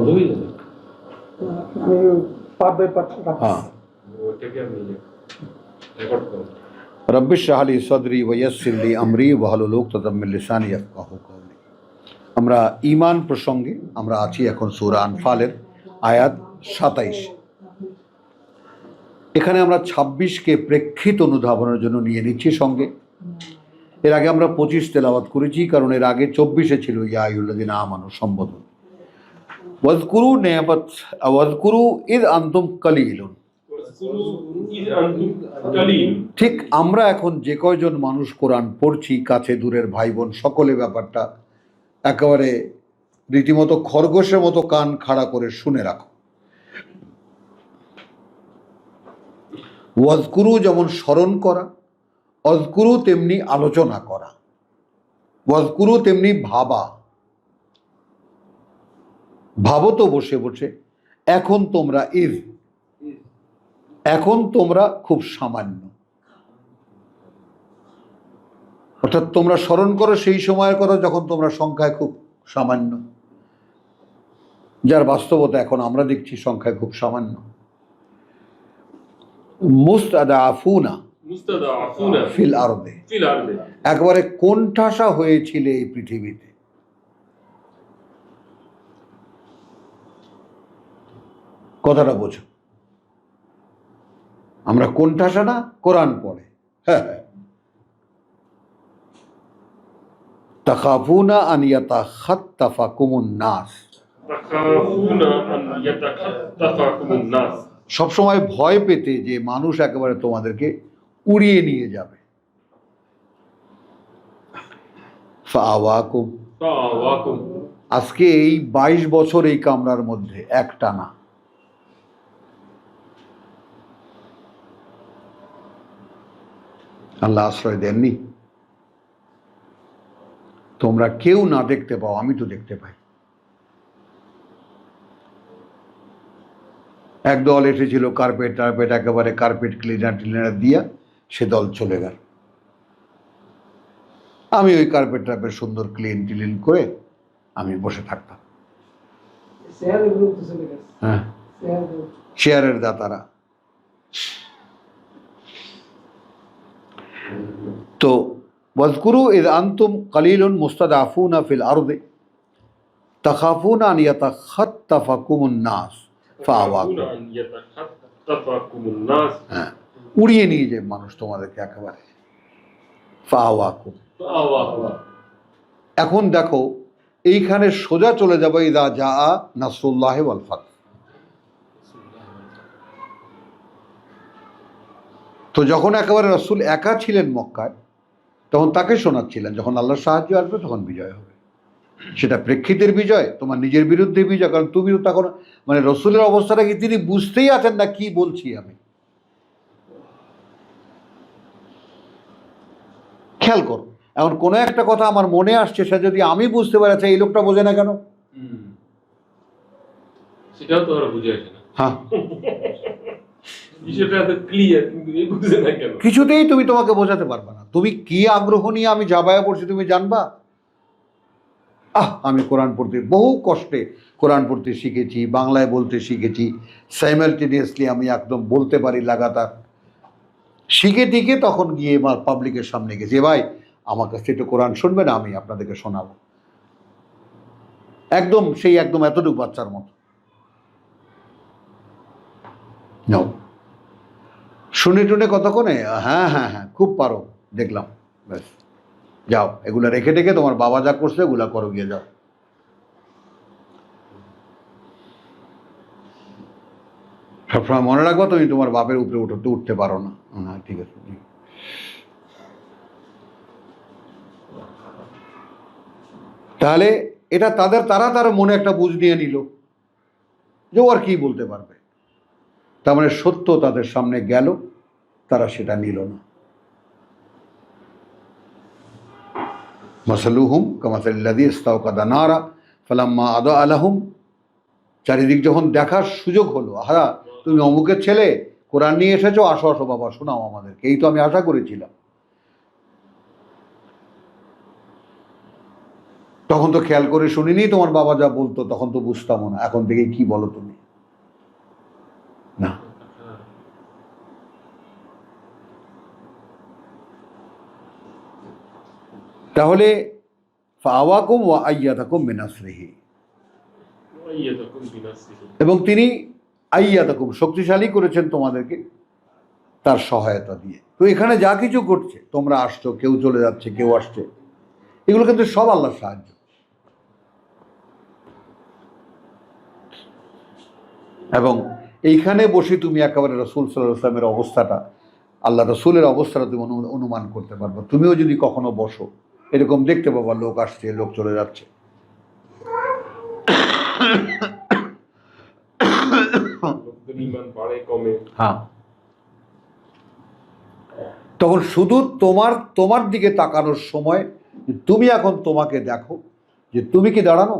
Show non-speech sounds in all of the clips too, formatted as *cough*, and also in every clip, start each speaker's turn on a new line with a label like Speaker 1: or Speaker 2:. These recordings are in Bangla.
Speaker 1: বন্ধ হয়ে যাবে
Speaker 2: আমি পার্ট বাই পার্ট
Speaker 3: হ্যাঁ।
Speaker 1: ওটাকে আমি
Speaker 3: রব্বি শাহলি সদরি ওয়াসিল্লি আমরি ওয়াহলুল উকতাদাম লিসানি ইয়াফকাহু কওলি। আমরা ইমান প্রসঙ্গে আমরা আছি এখন সূরা আনফালের আয়াত 27 এখানে আমরা 26কে প্রেক্ষিত অনুধাবনের জন্য নিয়ে নিচ্ছি সঙ্গে। এর আগে আমরা 25 তেলাওয়াত করেছি কারণ এর আগে চব্বিশে ছিল ইয়া আইয়ুল্লাযিনা আমানু সম্বোধন। ওয়াজকুরু নিয়ামত ওয়াজকুরু ইদ কালিলুন
Speaker 1: ইদ
Speaker 3: ঠিক আমরা এখন যে কয়জন মানুষ কোরআন পড়ছি, কাছে দূরের ভাই বোন সকলে ব্যাপারটা একেবারে রীতিমতো খরগোশের মতো কান খাড়া করে শুনে রাখো। ওয়াজকুরু যেমন স্মরণ করা, অজকুরু তেমনি আলোচনা করা। ওয়াজকুরু তেমনি ভাবা। ভাবো তো বসে বসে। এখন তোমরা ইজ এখন তোমরা খুব সামান্য। অর্থাৎ তোমরা স্মরণ করো সেই সময়ের কথা যখন তোমরা সংখ্যায় খুব সামান্য। যার বাস্তবতা এখন আমরা দেখছি সংখ্যায় খুব সামান্য। মুস্তাদা আফুনা ফিল একবারে কোণঠাসা হয়েছিল এই পৃথিবীতে। কথাটা বোঝো। আমরা কোণঠাসা না কোরআন পড়ে। হ্যাঁ হ্যাঁ। তাকাফুনা নাস।
Speaker 1: আন ইয়াতাখাত্তাফাকুমুন নাস।
Speaker 3: সবসময় ভয় পেতে যে মানুষ একেবারে তোমাদেরকে উড়িয়ে নিয়ে যাবে। আজকে এই বাইশ বছর এই কামরার মধ্যে একটা না। আল্লাহ আশ্রয় দেননি। তোমরা কেউ না দেখতে পাও আমি তো দেখতে পাই। এক দল এসেছিল কার্পেট টার্পেট একেবারে কার্পেট ক্লিনার টিলিনার দিয়া সে দল চলে গেল। আমি ওই কার্পেট টার্পেট সুন্দর ক্লিন টিলিন করে আমি বসে থাকতাম। হ্যাঁ। চেয়ারের দাতারা। তো ওয়াজকুরু ইদ আনতুম কালিলুন মুস্তাদাফুনা ফিল আরদে তাখাফুনা আন ইয়াতাখাত্তাফাকুমুন নাস ফাওয়াকুম হ্যাঁ উড়িয়ে নিয়ে যায় মানুষ তোমাদেরকে একেবারে ফাওয়াকুম এখন দেখো এইখানে সোজা চলে যাবে ইদা যা নাসরুল্লাহ ওয়াল তো যখন একেবারে রসুল একা ছিলেন মক্কায় তখন তাকে শোনাচ্ছিলেন যখন আল্লাহর সাহায্য আসবে তখন বিজয় হবে। সেটা প্রেক্ষিতের বিজয় তোমার নিজের বিরুদ্ধে বিজয় কারণ তুমি তখন মানে রসুলের অবস্থাটা কি তিনি বুঝতেই আছেন না কি বলছি আমি? খেয়াল করো এখন কোনো একটা কথা আমার মনে আসছে সে যদি আমি বুঝতে পারি আচ্ছা এই লোকটা বোঝে না কেন?
Speaker 1: হুম। সেটাও তো আর বুঝে আসে না।
Speaker 3: হ্যাঁ। *laughs* কিছুতেই তুমি তোমাকে বোঝাতে পারবে না। তুমি কি আগ্রহ নিয়ে আমি জাবায়া পড়ছি তুমি জানবা? আহ, আমি কোরআন পড়তে বহু কষ্টে কোরআন পড়তে শিখেছি, বাংলায় বলতে শিখেছি। সাইমালটেনিয়াসলি আমি একদম বলতে পারি লাগাতার। শিখে টিকে তখন গিয়ে আমার পাবলিকের সামনে গেছি। "এ ভাই, আমার কাছে একটু কোরআন শুনবে না আমি আপনাদেরকে শোনাবো। একদম, সেই একদম এতটুকু বাচ্চার মতো। নাও। শুনে টুনে কতক্ষণে? হ্যাঁ হ্যাঁ হ্যাঁ খুব পারো, দেখলাম, ব্যাস। যাও, এগুলা রেখে টেখে তোমার বাবা যা করছে এগুলা করো, গিয়ে যাও। সবসময় মনে রাখব তুমি তোমার বাপের উপরে উঠতে উঠতে পারো না। হ্যাঁ ঠিক আছে। তাহলে এটা তাদের, তারা তার মনে একটা বুঝ নিয়ে নিল, যে ও আর কি বলতে পারবে। তার মানে সত্য তাদের সামনে গেল। তারা সেটা নিল না। মাসালুহুম কামাসাল্লাদি ইস্তাউকাদা নারা, ফালাম্মা আদা আলাহুম চারিদিক যখন দেখার সুযোগ হলো, আহা, তুমি অমুকের ছেলে, কোরআন নিয়ে এসেছ, আসো আসো বাবা, শোনাও আমাদেরকে, এই তো আমি আশা করেছিলাম। তখন তো খেয়াল করে শুনিনি, তোমার বাবা যা বলতো, তখন তো বুঝতামও না, এখন থেকে কি বলো তুমি? না। তাহলে ফাওয়াকুম ওয়া মিনাসরিহি
Speaker 1: বিনাসরিহি।
Speaker 3: এবং তিনি আইয়াতাকুম শক্তিশালী করেছেন তোমাদেরকে তার সহায়তা দিয়ে। তো এখানে যা কিছু ঘটছে তোমরা আসছো কেউ চলে যাচ্ছে কেউ আসছে এগুলো কিন্তু সব আল্লাহর সাহায্য। এবং এইখানে বসে তুমি একেবারে রসুল সাল্লাহ অবস্থাটা আল্লাহ রসুলের অবস্থাটা তুমি অনু- অনুমান করতে পারবে। তুমিও যদি কখনো বসো এরকম দেখতে পাবা লোক আসছে লোক চলে যাচ্ছে। হ্যাঁ। তখন শুধু তোমার তোমার দিকে তাকানোর সময় তুমি এখন তোমাকে দেখো যে তুমি কি দাঁড়ানো?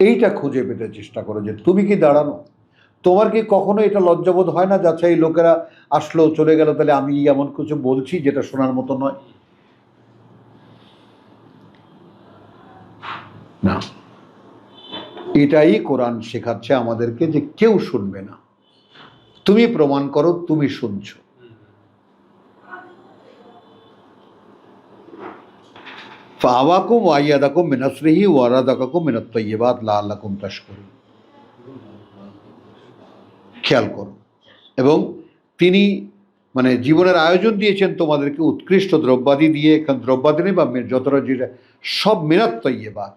Speaker 3: এইটা খুঁজে পেতে চেষ্টা করো যে তুমি কি দাঁড়ানো? তোমার কি কখনো এটা লজ্জাবোধ হয় না যাচ্ছে এই লোকেরা আসলো, চলে গেল, তাহলে আমি এমন কিছু বলছি যেটা শোনার মতো নয় না। এটাই কোরআন শেখাচ্ছে আমাদেরকে যে কেউ শুনবে না। তুমি প্রমাণ করো, তুমি শুনছো। ফাওয়াকুম ওয়াইয়াদাকুম মিনাসরিহি ওয়ারাদাকাকুম মিনাত তাইয়্যিবাত লাআল্লাকুম তাশকুরুন। খেয়াল করো। এবং তিনি মানে জীবনের আয়োজন দিয়েছেন তোমাদেরকে উৎকৃষ্ট দ্রব্যাদি দিয়ে এখানে দ্রব্যাদি নেই বা যতটা যেটা সব মিনাত তৈয়বাদ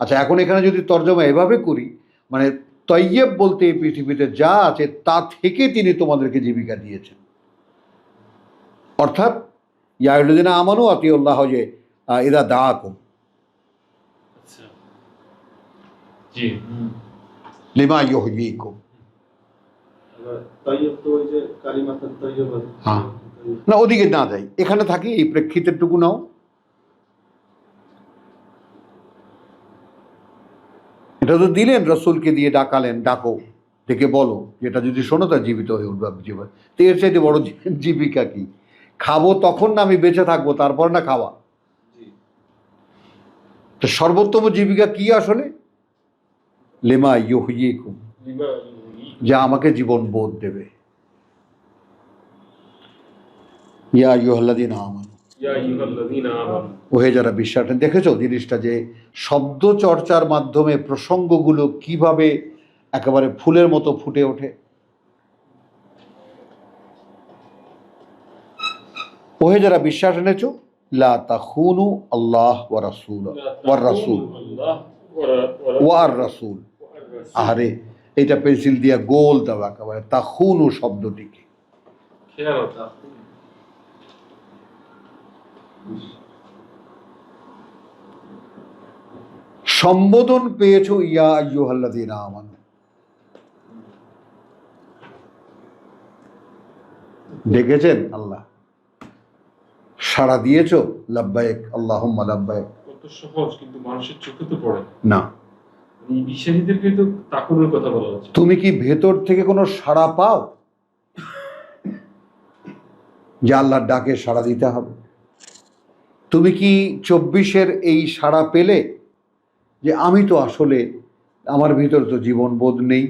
Speaker 3: আচ্ছা এখন এখানে যদি তর্জমা এভাবে করি মানে তৈয়ব বলতে এই পৃথিবীতে যা আছে তা থেকে তিনি তোমাদেরকে জীবিকা দিয়েছেন। অর্থাৎ ইয়াহুদ্দিন আমানু আতিউল্লাহ যে এরা
Speaker 1: আচ্ছা। জি।
Speaker 3: লিমা ইউহয়িকুম
Speaker 4: তৈয়ব তো ওই যে কালিমাতান তৈয়ব
Speaker 3: হ্যাঁ। না ওদিকে না যাই। এখানে থাকি এই প্রেক্ষিতেরটুকু নাও। এটা তো দিলেন রসুলকে দিয়ে ডাকালেন ডাকো। ডেকে বলো যেটা যদি শোনো তা জীবিত হয়ে উঠবে জীবন। তো এর চাইতে বড় জীবিকা কি? খাব তখন না আমি বেঁচে থাকব তারপর না খাওয়া? তো সর্বোত্তম জীবিকা কি আসলে? লেমা
Speaker 1: ইয়ে ইউহি
Speaker 3: যা আমাকে জীবন বোধ দেবে। ইয়া ওহে যারা বিশ্বাস দেখেছ জিনিসটা যে শব্দ চর্চার মাধ্যমে প্রসঙ্গগুলো কীভাবে একেবারে ফুলের মতো ফুটে ওঠে? ওহে যারা বিশ্বাস এনেছো লা তাখুনু আল্লাহ ওয়া রাসূল।
Speaker 1: ওয়া-
Speaker 3: রাসূল। আহারে এটা পেন্সিল দিয়ে গোল দাও একেবারে তাখুনু শব্দটিকে। সম্বোধন পেয়েছ ইয়া আইয়ুহাল্লাযীন আমানু। ডেকেছেন? আল্লাহ। সাড়া দিয়েছ? লাব্বায়েক আল্লাহ লাব্বায়েক।
Speaker 1: কত সহজ কিন্তু মানুষের চোখে তো পড়ে। না। তো তাকুনের কথা বলা হচ্ছে।
Speaker 3: তুমি কি ভেতর থেকে কোনো সাড়া পাও? যে আল্লাহর ডাকে সাড়া দিতে হবে। তুমি কি চব্বিশের এই সাড়া পেলে? যে আমি তো আসলে আমার ভিতর তো জীবনবোধ নেই।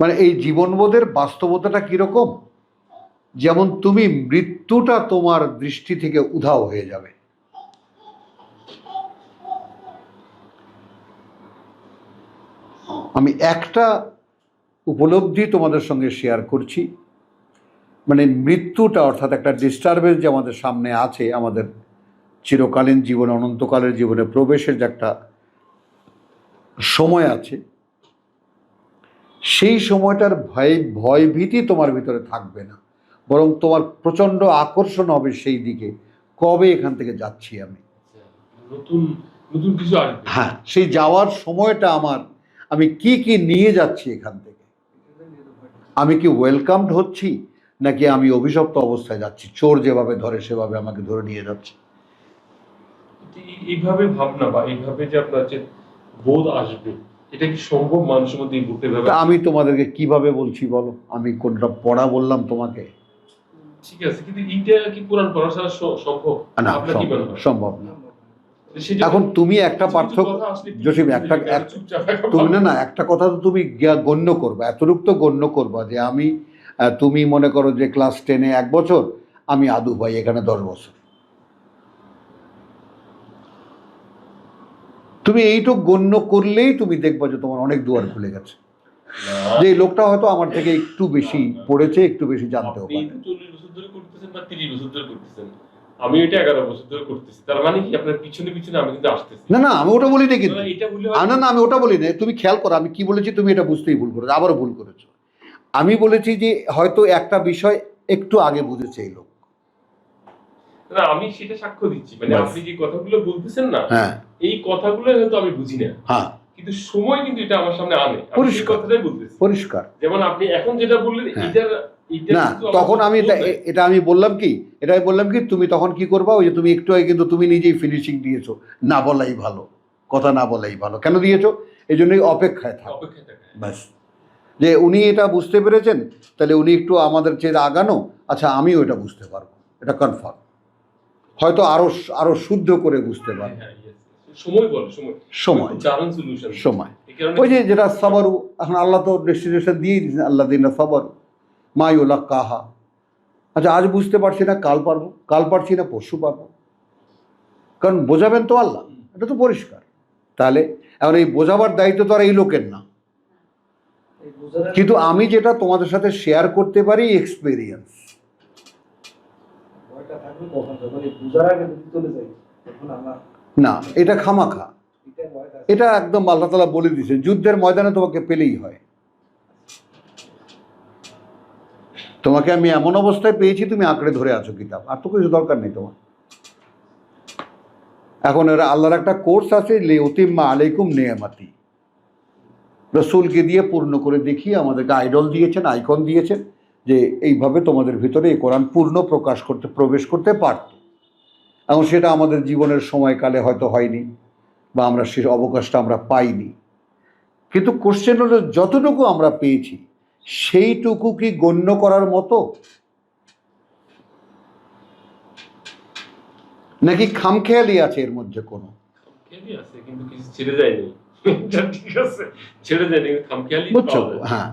Speaker 3: মানে এই জীবনবোধের বাস্তবতাটা কীরকম? যেমন তুমি মৃত্যুটা তোমার দৃষ্টি থেকে উধাও হয়ে যাবে। আমি একটা উপলব্ধি তোমাদের সঙ্গে শেয়ার করছি। মানে মৃত্যুটা অর্থাৎ একটা ডিস্টারবেন্স যে আমাদের সামনে আছে, আমাদের চিরকালীন জীবনে, অনন্তকালের জীবনে প্রবেশের যে একটা সময় আছে, সেই সময়টার ভয় ভয় ভীতি তোমার ভিতরে থাকবে না। বরং তোমার প্রচণ্ড আকর্ষণ হবে সেই দিকে। কবে এখান থেকে যাচ্ছি আমি?
Speaker 1: নতুন নতুন কিছু আসবে।
Speaker 3: হ্যাঁ সেই যাওয়ার সময়টা আমার। আমি কি কি নিয়ে যাচ্ছি এখান থেকে? আমি কি ওয়েলকামড হচ্ছি? নাকি আমি অভিশপ্ত অবস্থায় যাচ্ছি? চোর যেভাবে ধরে সেভাবে আমাকে ধরে নিয়ে যাচ্ছে।
Speaker 1: এইভাবে ভাবনা বা এইভাবে যে আপনার যে বোধ আসবে এটা কি সম্ভব মানুষের মধ্যে
Speaker 3: আমি তোমাদেরকে কীভাবে বলছি বলো? আমি কোনটা পড়া বললাম তোমাকে?
Speaker 1: ঠিক আছে কিন্তু এইটা কি সম্ভব?
Speaker 3: না সম্ভব না এখন তুমি একটা পার্থক্য জসিম একটা তুমি না না একটা কথা তো তুমি গণ্য করবা এতটুক তো গণ্য করবা যে আমি তুমি মনে করো যে ক্লাস টেনে এক বছর আমি আদু ভাই এখানে দশ বছর। তুমি এইটুক গণ্য করলেই তুমি দেখবা যে তোমার অনেক দুয়ার খুলে গেছে। যে লোকটা হয়তো আমার থেকে একটু বেশি পড়েছে একটু বেশি জানতেও পারে।
Speaker 1: আমি এটা এগারো বছর ধরে করতেছি। তার মানে কি আপনার পিছনে পিছনে আমি কিন্তু আসতেছি?
Speaker 3: না না আমি ওটা বলি না কিন্তু।
Speaker 1: না, এটা বললে
Speaker 3: আ, না না আমি ওটা বলি না তুমি খেয়াল করো আমি কি বলেছি তুমি এটা বুঝতেই ভুল করেছ আবারও ভুল করেছ। আমি বলেছি যে হয়তো একটা বিষয় একটু আগে বুঝেছে এই লোক।
Speaker 1: না আমি সেটা সাক্ষ্য দিচ্ছি। মানে আপনি যে কথাগুলো বলতেছেন না
Speaker 3: হ্যাঁ।
Speaker 1: এই কথাগুলো হয়তো আমি বুঝি না।
Speaker 3: হ্যাঁ।
Speaker 1: কিন্তু সময় কিন্তু এটা আমার সামনে আনে।
Speaker 3: পরিষ্কার। পরিষ্কার।
Speaker 1: যেমন আপনি এখন যেটা বললেন
Speaker 3: হ্যাঁ।
Speaker 1: এটার
Speaker 3: না তখন আমি এটা- আমি বললাম কি এটা আমি বললাম কি তুমি তখন কি করবা ওই যে তুমি একটু আগে কিন্তু তুমি নিজেই ফিনিশিং দিয়েছ। না বলাই ভালো কথা না বলাই ভালো। কেন দিয়েছ? এই জন্যই অপেক্ষায় থাকো। ব্যাস। যে উনি এটা বুঝতে পেরেছেন তাহলে উনি একটু আমাদের চেয়ে আগানো আচ্ছা আমিও এটা বুঝতে পারব। এটা কনফার্ম হয়তো আরও আরও শুদ্ধ করে বুঝতে পারব।
Speaker 1: হ্যাঁ, yes. সময় বলে সময়।
Speaker 3: সময়।
Speaker 1: সলিউশন
Speaker 3: সময়। ওই যে যেটা সাবারু এখন আল্লাহ তো ডেস্টিনেশন দিয়েই দিয়েছেন আল্লাহ দিন সাবারু। মায়ুল্লাহ কাহা। আচ্ছা আজ বুঝতে পারছি না কাল পারব কাল পারছি না পরশু পারব। কারণ বোঝাবেন তো আল্লাহ এটা তো পরিষ্কার। তাহলে এখন এই বোঝাবার দায়িত্ব তো আর এই লোকের না। কিন্তু আমি যেটা তোমাদের সাথে শেয়ার করতে পারি এক্সপিরিয়েন্স
Speaker 2: ভয়টা থাকবে কখন যখন এই আগে চলে যাই তখন আমার
Speaker 3: না, এটা খামাখা।
Speaker 2: এটা
Speaker 3: একদম আল্লাহ তালা বলে দিয়েছে, যুদ্ধের ময়দানে তোমাকে পেলেই হয়। তোমাকে আমি এমন অবস্থায় পেয়েছি, তুমি আঁকড়ে ধরে আছো কিতাব। আর তো কিছু দরকার নেই তোমার। এখন এরা আল্লাহর একটা কোর্স আছে, লে অতিম্মা আলাইকুম নেয়ামাতি। রসুলকে দিয়ে পূর্ণ করে দেখিয়ে আমাদেরকে আইডল দিয়েছেন, আইকন দিয়েছেন, যে এইভাবে তোমাদের ভিতরে এই কোরআন পূর্ণ প্রকাশ করতে, প্রবেশ করতে পারত। এখন সেটা আমাদের জীবনের সময়কালে হয়তো হয়নি বা আমরা সে অবকাশটা আমরা পাইনি। কিন্তু কোশ্চেন হলো যতটুকু আমরা পেয়েছি সেইটুকু কি গণ্য করার মতো? নাকি খামখেয়ালি আছে এর মধ্যে কোনো?
Speaker 1: খামখেয়ালি
Speaker 3: বুঝছ? হ্যাঁ।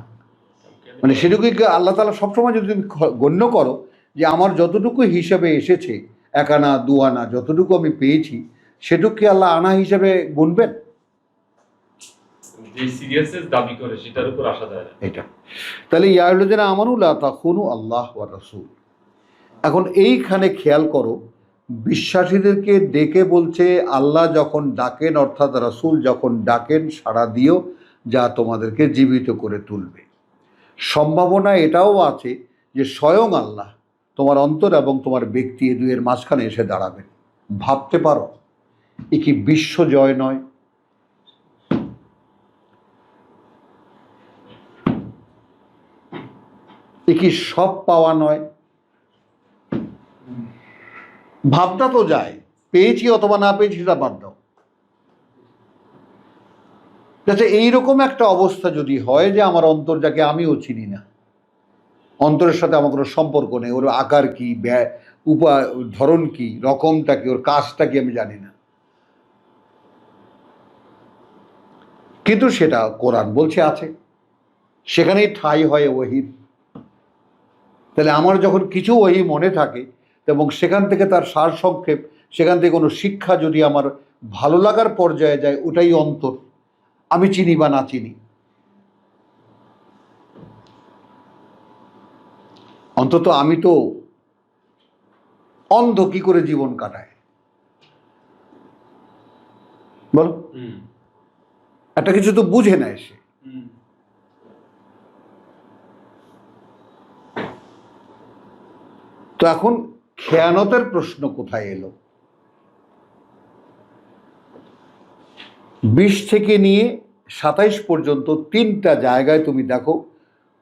Speaker 3: মানে সেটুকুই আল্লাহ তালা সবসময় যদি তুমি গণ্য করো যে আমার যতটুকু হিসাবে এসেছে এক আনা দু আনা যতটুকু আমি পেয়েছি সেটুকু কি আল্লাহ আনা হিসাবে গুনবেন এটা। তাহলে ইয়ারুদ্দিন আমানুল্লাহ তখনও আল্লাহ রসুল। এখন এইখানে খেয়াল করো বিশ্বাসীদেরকে ডেকে বলছে আল্লাহ যখন ডাকেন অর্থাৎ রসুল যখন ডাকেন সাড়া দিও যা তোমাদেরকে জীবিত করে তুলবে। সম্ভাবনা এটাও আছে যে স্বয়ং আল্লাহ তোমার অন্তর এবং তোমার ব্যক্তি এ দুয়ের মাঝখানে এসে দাঁড়াবে। ভাবতে পারো, এ কি বিশ্ব জয় নয়? এ কি সব পাওয়া নয়? ভাবটা তো যায়, পেয়েছি অথবা না পেয়েছি সেটা বাদ দাও। এইরকম একটা অবস্থা যদি হয় যে আমার অন্তর যাকে আমিও চিনি না। অন্তরের সাথে আমার কোনো সম্পর্ক নেই। ওর আকার কি ব্যয় উপা, ধরন কি, রকমটা কি, ওর কাজটা কি আমি জানি না। কিন্তু সেটা কোরআন বলছে আছে। সেখানেই ঠাঁই হয় ওহির। তাহলে আমার যখন কিছু ওই মনে থাকে, এবং সেখান থেকে তার সার সংক্ষেপ, সেখান থেকে কোনো শিক্ষা যদি আমার ভালো লাগার পর্যায়ে যায়, ওটাই অন্তর। আমি চিনি বা না চিনি। অন্তত আমি তো অন্ধ কি করে জীবন কাটায় বলো। একটা কিছু তো বুঝে নেয় সে।
Speaker 1: হুম।
Speaker 3: তো এখন খেয়ানতের প্রশ্ন কোথায় এলো? বিশ থেকে নিয়ে সাতাইশ পর্যন্ত তিনটা জায়গায় তুমি দেখো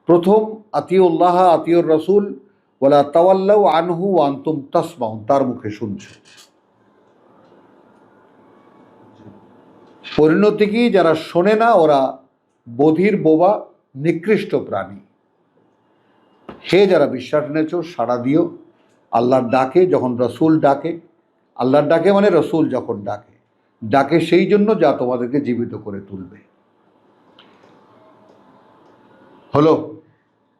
Speaker 3: প্রথম, আতিউল্লাহ, আতিউর রসুল ওলা তাওয়াল্লাউ আনহু আন্তুম তাসমাউন, তার মুখে শুনছে। পরিণতি কি? যারা শোনে না, ওরা বধির বোবা, নিকৃষ্ট প্রাণী। হে যারা বিশ্বাস এনেছ, সাড়া দিও। আল্লাহর ডাকে যখন রসুল ডাকে, আল্লাহর ডাকে মানে রসুল যখন ডাকে। ডাকে সেই জন্য যা তোমাদেরকে জীবিত করে তুলবে। হলো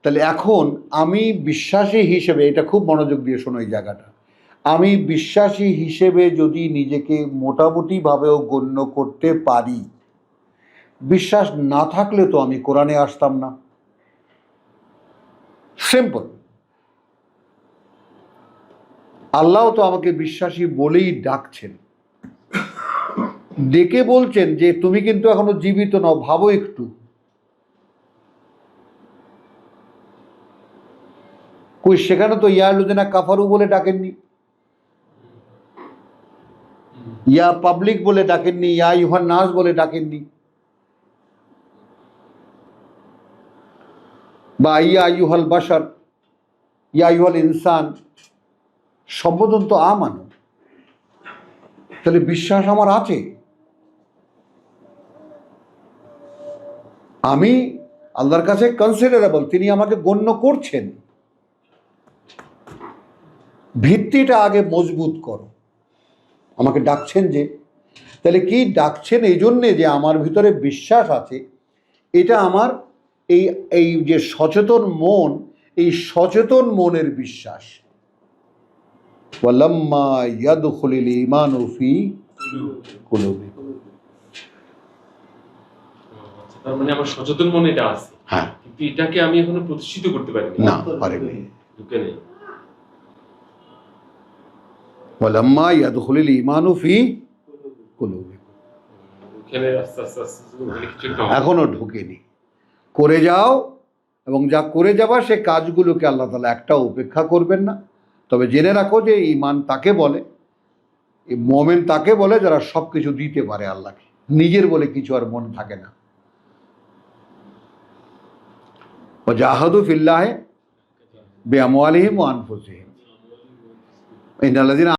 Speaker 3: তাহলে এখন আমি বিশ্বাসী হিসেবে, এটা খুব মনোযোগ দিয়ে শোনো এই জায়গাটা। আমি বিশ্বাসী হিসেবে যদি নিজেকে মোটামুটিভাবেও গণ্য করতে পারি, বিশ্বাস না থাকলে তো আমি কোরআনে আসতাম না। সিম্পল আল্লাহ তো আমাকে বিশ্বাসী বলেই ডাকছেন। ডেকে বলছেন যে, তুমি কিন্তু এখনও জীবিত নও, ভাবো একটু। কই, সেখানে তো ইয়া ইয়ালুদেনা কাফারু বলে ডাকেননি। ইয়া পাবলিক বলে ডাকেননি, ইয়া ইউহান নাস বলে ডাকেননি। বা ইয়া ইউহাল বাসার ইয়া ইউহাল ইনসান, সম্বোধন তো আমানো তাহলে বিশ্বাস আমার আছে। আমি আল্লাহর কাছে কনসিডারেবল তিনি আমাকে গণ্য করছেন। ভিত্তিটা আগে মজবুত করো। আমাকে ডাকছেন যে তাহলে কি ডাকছেন এই জন্যে যে আমার ভিতরে বিশ্বাস আছে? এটা আমার এই এই যে সচেতন মন এই সচেতন মনের বিশ্বাস। ওয়ালাম্মা ইয়াদখুলিল ঈমানু ফি কুলুবি
Speaker 1: আচ্ছা, তার মানে আমার সচেতন মনে এটা আছে।
Speaker 3: হ্যাঁ।
Speaker 1: কিন্তু এটাকে আমি এখনও প্রতিষ্ঠিত করতে পারিনি।
Speaker 3: না পারেনি।
Speaker 1: ঢুকে নেই
Speaker 3: ওয়ালাম্মা ইয়াদখুলিল ঈমানু ফি কুলুবি
Speaker 1: ওখানে আস্তে আস্তে আস্তে কিছু একটা হবে।
Speaker 3: এখনও ঢোকেনি। করে যাও এবং যা করে যাবা সে কাজগুলোকে আল্লাহ তালা একটা উপেক্ষা করবেন না। তবে জেনে রাখো যে ইমান তাকে বলে মোমেন তাকে বলে যারা সব কিছু দিতে পারে আল্লাহকে। নিজের বলে কিছু আর মন থাকে না। ও জাহাদু ফিল্লাহে বে আমওয়ালিহিম ও আনফুসিহিম